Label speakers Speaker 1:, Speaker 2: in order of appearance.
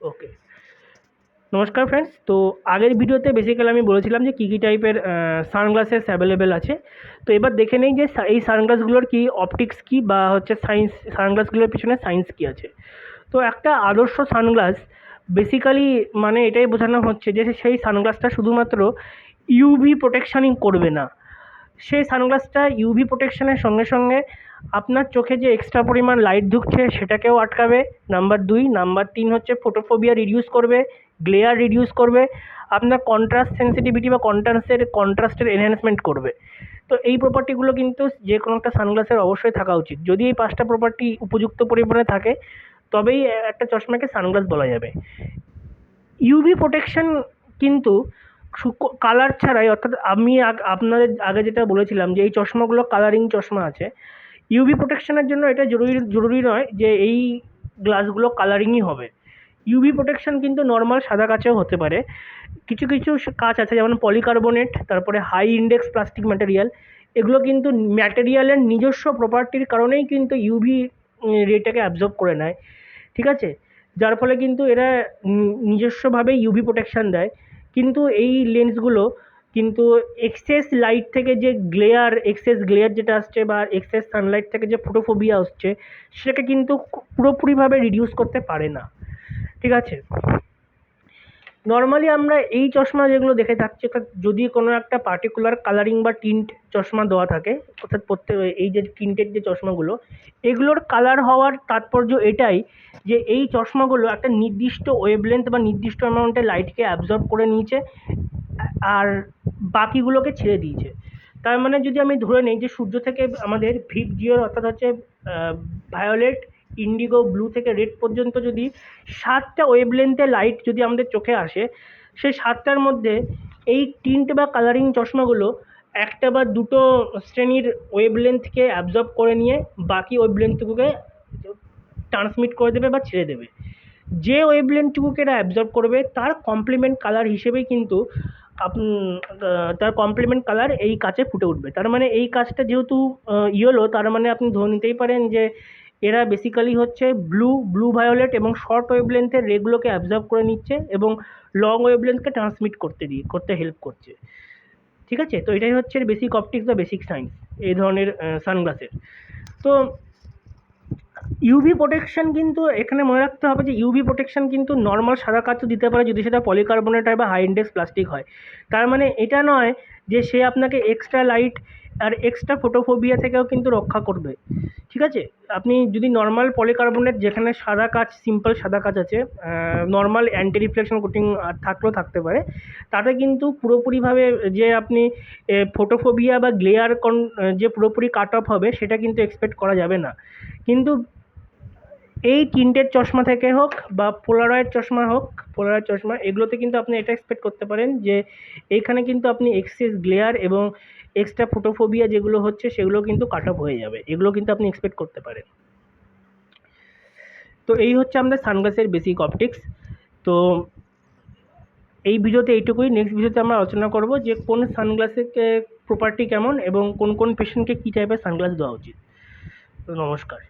Speaker 1: ওকে নমস্কার ফ্রেন্ডস তো আগের ভিডিওতে বেসিক্যালি আমি বলেছিলাম যে কী কী টাইপের সানগ্লাসেস অ্যাভেলেবেল আছে। তো এবার দেখে নেই যে এই সানগ্লাসগুলোর কি অপটিক্স কী বা হচ্ছে সায়েন্স সানগ্লাসগুলোর পিছনে সায়েন্স কী আছে? তো একটা আদর্শ সানগ্লাস বেসিক্যালি মানে এটাই বোঝানো হচ্ছে যে সেই সানগ্লাসটা শুধুমাত্র ইউভি প্রোটেকশানই করবে না। সেই সানগ্লাসটা ইউভি প্রোটেকশনের সঙ্গে সঙ্গে আপনার চোখে যে এক্সট্রা পরিমাণ লাইট ঢুকছে সেটাকেও আটকাবে। নাম্বার দুই নাম্বার তিন হচ্ছে ফোটোফোবিয়া রিডিউস করবে গ্লেয়ার রিডিউস করবে, আপনার কন্ট্রাস্ট সেন্সিটিভিটি বা কন্ট্রাস্টের কন্ট্রাস্টের এনহ্যান্সমেন্ট করবে। তো এই প্রপার্টিগুলো কিন্তু যে কোনো একটা সানগ্লাসের অবশ্যই থাকা উচিত। যদি এই পাঁচটা প্রপার্টি উপযুক্ত পরিমাণে থাকে, তবেই একটা চশমাকে সানগ্লাস বলা যাবে। ইউভি প্রোটেকশন কিন্তু কালার ছাড়াই, অর্থাৎ আমি আপনাদের আগে যেটা বলেছিলাম যে এই চশমাগুলো কালারিং চশমা আছে ইউভি প্রোটেকশনের জন্য এটা জরুরি জরুরি নয় যে এই গ্লাসগুলো কালারিংই হবে। ইউভি প্রোটেকশন কিন্তু নর্মাল সাদা কাচেও হতে পারে। কিছু কিছু কাচ আছে, যেমন পলিকার্বনেট তারপরে হাই ইন্ডেক্স প্লাস্টিক ম্যাটেরিয়াল এগুলো কিন্তু ম্যাটেরিয়ালের নিজস্ব প্রপার্টির কারণেই কিন্তু ইউভি রেটাকে অ্যাবজর্ব করে নেয়। ঠিক আছে? যার ফলে কিন্তু এরা নিজস্বভাবে ইউভি প্রোটেকশান দেয়। কিন্তু এই লেন্সগুলো কিন্তু এক্সেস লাইট থেকে যে গ্লেয়ার এক্সেস গ্লেয়ার যেটা আসছে বা এক্সেস সানলাইট থেকে যে ফোটোফোবিয়া আসছে, সেটাকে কিন্তু পুরোপুরিভাবে রিডিউস করতে পারে না। ঠিক আছে? নর্মালি আমরা এই চশমা যেগুলো দেখে থাকছি অর্থাৎ যদি কোনো একটা পার্টিকুলার কালারিং বা টিন্ট চশমা দেওয়া থাকে, অর্থাৎ প্রত্যেক, এই যে টিন্টেড যে চশমাগুলো, এগুলোর কালার হওয়ার তাৎপর্য এটাই যে এই চশমাগুলো একটা নির্দিষ্ট ওয়েভলেন্থ বা নির্দিষ্ট অ্যামাউন্টে লাইটকে অ্যাবজর্ব করে নিয়েছে। আর বাকিগুলোকে ছেড়ে দিয়েছে। তার মানে যদি আমি ধরে নিই যে সূর্য থেকে আমাদের ভিপ জিওর অর্থাৎ হচ্ছে ভায়োলেট ইন্ডিগো ব্লু থেকে রেড পর্যন্ত যদি সাতটা ওয়েভলেন্থের লাইট যদি আমাদের চোখে আসে, সেই সাতটার মধ্যে এই টিন্ট বা কালারিং চশমাগুলো একটা বা দুটো শ্রেণির ওয়েভলেন্থকে অ্যাবজর্ব করে নিয়ে বাকি ওয়েভলেন্থগুলোকে ট্রান্সমিট করে দেবে বা ছেড়ে দেবে। যে ওয়েভলেন্থটুকুকে এরা অ্যাবজর্ব করবে, তার কমপ্লিমেন্ট কালার হিসেবেই কিন্তু তার কমপ্লিমেন্ট কালার এই কাচে ফুটে উঠবে। তার মানে এই কাচটা যেহেতু ইয়েলো তার মানে আপনি ধরে নিতেই পারেন যে এরা বেসিক্যালি হচ্ছে ব্লু ব্লু ভায়োলেট এবং শর্ট ওয়েভলেন্থের রেগুলোকে অ্যাবজর্ব করে নিচ্ছে এবং লং ওয়েভলেন্থকে ট্রান্সমিট করতে দিয়ে, করতে হেল্প করছে। ঠিক আছে? তো এটাই হচ্ছে বেসিক অপটিক্স বা বেসিক সায়েন্স এই ধরনের সানগ্লাসের তো ইউভি প্রোটেকশন কিন্তু এখানে মনে রাখতে হবে যে ইউভি প্রোটেকশন কিন্তু নর্মাল সাদা কাচও দিতে পারে যদি সেটা পলিকার্বনেট হয় বা হাই ইন্ডেক্স প্লাস্টিক হয়। তার মানে এটা নয় যে সে আপনাকে এক্সট্রা লাইট আর এক্সট্রা ফোটোফোবিয়া থেকেও কিন্তু রক্ষা করবে। ঠিক আছে? আপনি যদি নর্মাল পলিকার্বনেট যেখানে সাদা কাচ সিম্পল সাদা কাচ আছে নর্মাল অ্যান্টি রিফ্লেকশন কোটিং থাকলেও থাকতে পারে, তাতে কিন্তু পুরোপুরিভাবে যে আপনি ফোটোফোবিয়া বা গ্লেয়ার কন যে পুরোপুরি কাট অফ হবে সেটা কিন্তু এক্সপেক্ট করা যাবে না। কিন্তু এই টিন্টেড চশমা থেকে হোক বা পোলারয়েড চশমা হোক পোলারয়েড চশমা, এগুলোতে কিন্তু আপনি এটা এক্সপেক্ট করতে পারেন যে এইখানে কিন্তু আপনি এক্সেস গ্লেয়ার এবং এক্সট্রা ফোটোফোবিয়া যেগুলো হচ্ছে সেগুলো কিন্তু কাট অফ হয়ে যাবে। এগুলো কিন্তু আপনি এক্সপেক্ট করতে পারেন। তো এই হচ্ছে আমাদের সানগ্লাসের বেসিক অপটিক্স তো এই ভিডিওতে এইটুকুই। নেক্সট ভিডিওতে আমরা আলোচনা করব যে কোন সানগ্লাসের প্রপার্টি কেমন এবং কোন কোন পেশেন্টকে কী টাইপের সানগ্লাস দেওয়া উচিত। তো নমস্কার।